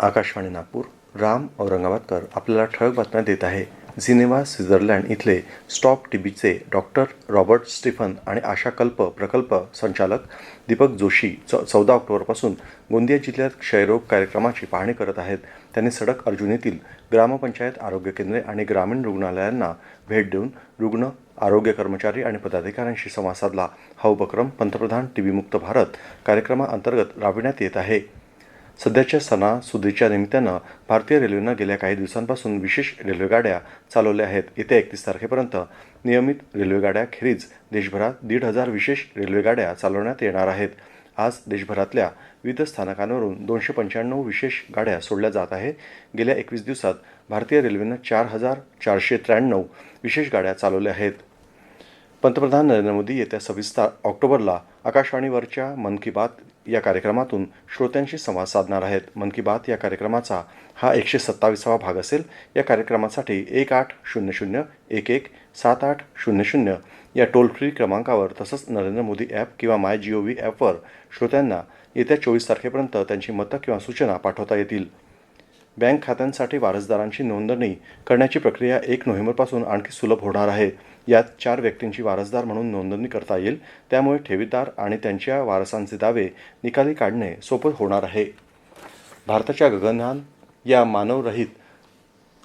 आकाशवाणी नागपूर राम औरंगाबादकर आपल्याला ठळक बातम्या देत आहे. जिनेवा स्वित्झर्लंड इथले स्टॉप टीबीचे डॉक्टर रॉबर्ट स्टीफन आणि आशाकल्प प्रकल्प संचालक दीपक जोशी च चौदा ऑक्टोबरपासून गोंदिया जिल्ह्यात क्षयरोग कार्यक्रमाची पाहणी करत आहेत. त्यांनी सडक अर्जुन येथील ग्रामपंचायत आरोग्य केंद्रे आणि ग्रामीण रुग्णालयांना भेट देऊन रुग्ण आरोग्य कर्मचारी आणि पदाधिकाऱ्यांशी संवाद साधला. हा उपक्रम पंतप्रधान टीबीमुक्त भारत कार्यक्रमाअंतर्गत राबविण्यात येत आहे. सध्याच्या सणासुदीच्या निमित्तानं भारतीय रेल्वेनं गेल्या काही दिवसांपासून विशेष रेल्वेगाड्या चालवल्या आहेत. येत्या एकतीस तारखेपर्यंत नियमित रेल्वेगाड्याखेरीज देशभरात दीड हजार विशेष रेल्वेगाड्या चालवण्यात येणार आहेत. आज देशभरातल्या विविध स्थानकांवरून दोनशे पंच्याण्णव विशेष गाड्या सोडल्या जात आहे. गेल्या एकवीस दिवसात भारतीय रेल्वेनं चार हजार चारशे त्र्याण्णव विशेष गाड्या चालवल्या आहेत. पंतप्रधान नरेंद्र मोदी येत्या सव्वीस ता ऑक्टोबरला आकाशवाणीवरच्या मन की बात या कार्यक्रमातून श्रोत्यांशी संवाद साधणार आहेत. मन की बात या कार्यक्रमाचा हा एकशे सत्तावीसावा भाग असेल. या कार्यक्रमासाठी एक आठ शून्य शून्य एक एक सात आठ शून्य शून्य या टोल फ्री क्रमांकावर तसंच नरेंद्र मोदी ॲप किंवा माय जी ओ व्ही ॲपवर श्रोत्यांना येत्या चोवीस तारखेपर्यंत त्यांची मतं किंवा सूचना पाठवता येतील. बँक खात्यांसाठी वारसदारांची नोंदणी करण्याची प्रक्रिया एक नोव्हेंबरपासून आणखी सुलभ होणार आहे. यात चार व्यक्तींची वारसदार म्हणून नोंदणी करता येईल. त्यामुळे ठेवीदार आणि त्यांच्या वारसांचे दावे निकाली काढणे सोपं होणार आहे. भारताच्या गगनयान या मानवरहित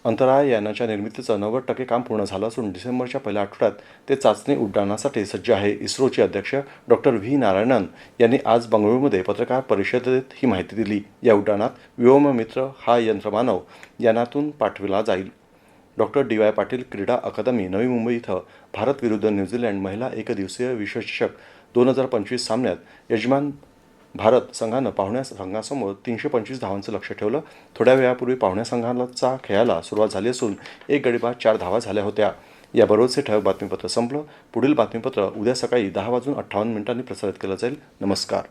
अंतराळ यानाच्या निर्मितीचं नव्वद टक्के काम पूर्ण झालं असून डिसेंबरच्या पहिल्या आठवड्यात ते चाचणी उड्डाणासाठी सज्ज आहे. इस्रोचे अध्यक्ष डॉक्टर व्ही. नारायणन यांनी आज बंगळुरूमध्ये पत्रकार परिषदेत ही माहिती दिली. या उड्डाणात व्योममित्र हा यंत्रमानव यानातून पाठविला जाईल. Doctor D. वाय. पाटील क्रीडा अकादमी नवी मुंबई इथं भारत विरुद्ध न्यूझीलंड महिला एकदिवसीय विश्वचषक दोन हजार पंचवीस सामन्यात यजमान भारत संघानं पाहुण्या संघासमोर तीनशे पंचवीस धावांचं लक्ष ठेवलं. थोड्या वेळापूर्वी पाहुण्या संघाचा खेळाला सुरुवात झाली असून एक गडी बाद चार धावा झाल्या होत्या. याबरोबरचे ठळक बातमीपत्र संपलं. पुढील बातमीपत्र उद्या सकाळी दहा वाजून अठ्ठावन्न मिनिटांनी प्रसारित केलं जाईल. नमस्कार.